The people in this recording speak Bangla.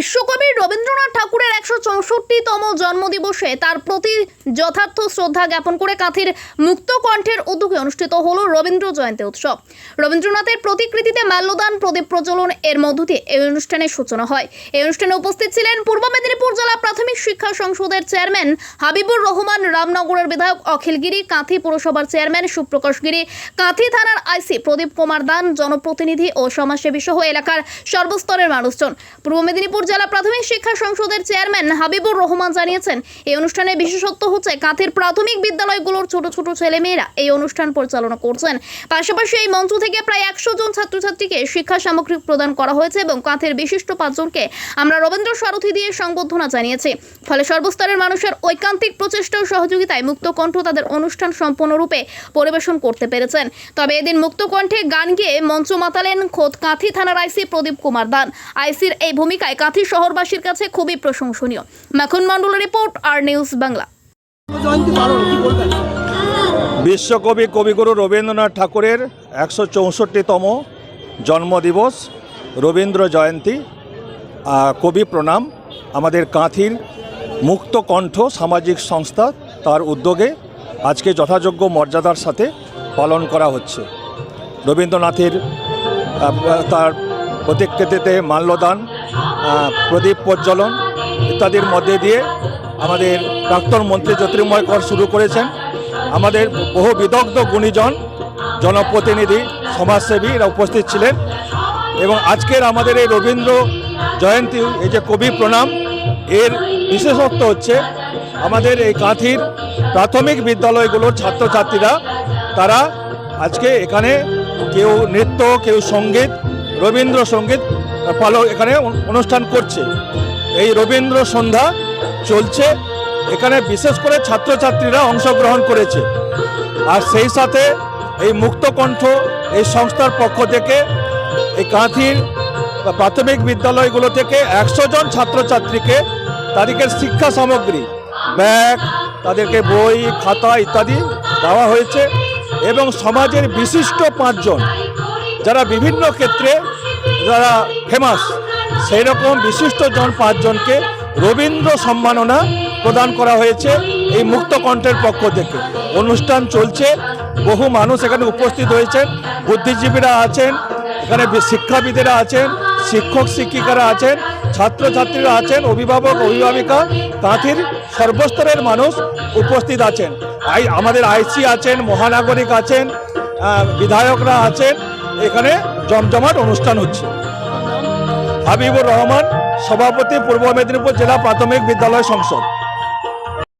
বিশ্বকবি রবীন্দ্রনাথ ঠাকুরের একশো চৌষট্টিতম জন্মদিবসে তার প্রতি যথার্থ শ্রদ্ধা জ্ঞাপন করে কাঁথির মুক্ত কণ্ঠের উদ্যোগে অনুষ্ঠিত হলো রবীন্দ্র জয়ন্তী উৎসব। রবীন্দ্রনাথের প্রতিকৃতিতে মাল্যদান, প্রদীপ প্রচলন এর মধ্য দিয়ে এই অনুষ্ঠানের সূচনা হয়। এই অনুষ্ঠানে উপস্থিত ছিলেন পূর্ব মেদিনীপুর জেলা প্রাথমিক শিক্ষা সংসদের চেয়ারম্যান হাবিবুর রহমান, রামনগরের বিধায়ক অখিল গিরি, কাঁথি পুরসভার চেয়ারম্যান সুপ্রকাশ গিরি, কাঁথি থানার আইসি প্রদীপ কুমার দান, জনপ্রতিনিধি ও সমাজসেবী সহ এলাকার সর্বস্তরের মানুষজন। পূর্ব মেদিনীপুর জেলা প্রাথমিক শিক্ষা সংসদের চেয়ারম্যান হাবিবুর রহমান জানিয়েছেন, এই অনুষ্ঠানে বিশেষত্ব হচ্ছে কাঁথির প্রাথমিক বিদ্যালয়গুলোর ছোট ছোট ছেলেমেয়েরা এই অনুষ্ঠান পরিচালনা করছেন। পাশাপাশি এই মঞ্চ থেকে প্রায় একশো জন ছাত্রছাত্রীকে শিক্ষা সামগ্রী প্রদান করা হয়েছে এবং কাঁথের বিশিষ্ট পাঁচজনকে আমরা রবীন্দ্র সারথী দিয়ে সংবর্ধনা জানিয়েছি। ফলে সর্বস্তরের মানুষের ঐকান্তিক প্রচেষ্টা ও সহযোগিতায় মুক্তকণ্ঠ তাদের অনুষ্ঠান সম্পূর্ণরূপে পরিবেশন করতে পেরেছেন। তবে এদিন মুক্তকণ্ঠে গান গেয়ে মঞ্চ মাতালেন খোদ কাঁথি থানার আইসি প্রদীপ কুমার দান। আইসির এই ভূমিকায় কাঁথি শহরবাসীর কাছে খুবই প্রশংসনীয়। মাখন মণ্ডলের রিপোর্ট আর নিউজ বাংলা। বিশ্বকবি কবিগুরু রবীন্দ্রনাথ ঠাকুরের একশো চৌষট্টিতম জন্মদিবস রবীন্দ্র জয়ন্তী কবি প্রণাম আমাদের কাঁথির মুক্ত কণ্ঠ সামাজিক সংস্থা তার উদ্যোগে আজকে যথাযোগ্য মর্যাদার সাথে পালন করা হচ্ছে। রবীন্দ্রনাথের তার প্রতিকৃতিতে মাল্যদান প্রদীপ প্রজ্বলন ইত্যাদির মধ্যে দিয়ে আমাদের প্রাক্তন মন্ত্রী জ্যোতির্ময় কর শুরু করেছেন। আমাদের বহু বিদগ্ধ গুণীজন, জনপ্রতিনিধি, সমাজসেবী এরা উপস্থিত ছিলেন এবং আজকের আমাদের এই রবীন্দ্র জয়ন্তী, এই যে কবি প্রণাম, এর বিশেষত্ব হচ্ছে আমাদের এই কাঁথির প্রাথমিক বিদ্যালয়গুলোর ছাত্রছাত্রীরা, তারা আজকে এখানে কেউ নৃত্য, কেউ সংগীত, রবীন্দ্রসঙ্গীত পালক এখানে অনু- অনুষ্ঠান করছে। এই রবীন্দ্র সন্ধ্যা চলছে। এখানে বিশেষ করে ছাত্রছাত্রীরা অংশগ্রহণ করেছে। আর সেই সাথে এই মুক্তকণ্ঠ এই সংস্থার পক্ষ থেকে এই কাঁথির প্রাথমিক বিদ্যালয়গুলো থেকে একশো জন ছাত্রছাত্রীকে তাদেরকে শিক্ষা সামগ্রী, ব্যাগ, তাদেরকে বই, খাতা ইত্যাদি দেওয়া হয়েছে। এবং সমাজের বিশিষ্ট পাঁচজন, যারা বিভিন্ন ক্ষেত্রে যারা ফেমাস সেই রকম বিশিষ্ট জন পাঁচজনকে রবীন্দ্র সম্মাননা প্রদান করা হয়েছে এই মুক্ত কণ্ঠের পক্ষ থেকে। অনুষ্ঠান চলছে, বহু মানুষ এখানে উপস্থিত হয়েছেন, বুদ্ধিজীবীরা আছেন, এখানে শিক্ষাবিদেরা আছেন, শিক্ষক শিক্ষিকারা আছেন, ছাত্রছাত্রীরা আছেন, অভিভাবক, অভিভাবিকা, তাঁতির সর্বস্তরের মানুষ উপস্থিত আছেন। আই আমাদের আইসি আছেন, মহানাগরিক আছেন বিধায়করা আছেন এখানে জমজমাট অনুষ্ঠান হচ্ছে। হাবিবুর রহমান সভাপতি পূর্ব মেদিনীপুর জেলা প্রাথমিক বিদ্যালয় সংসদ।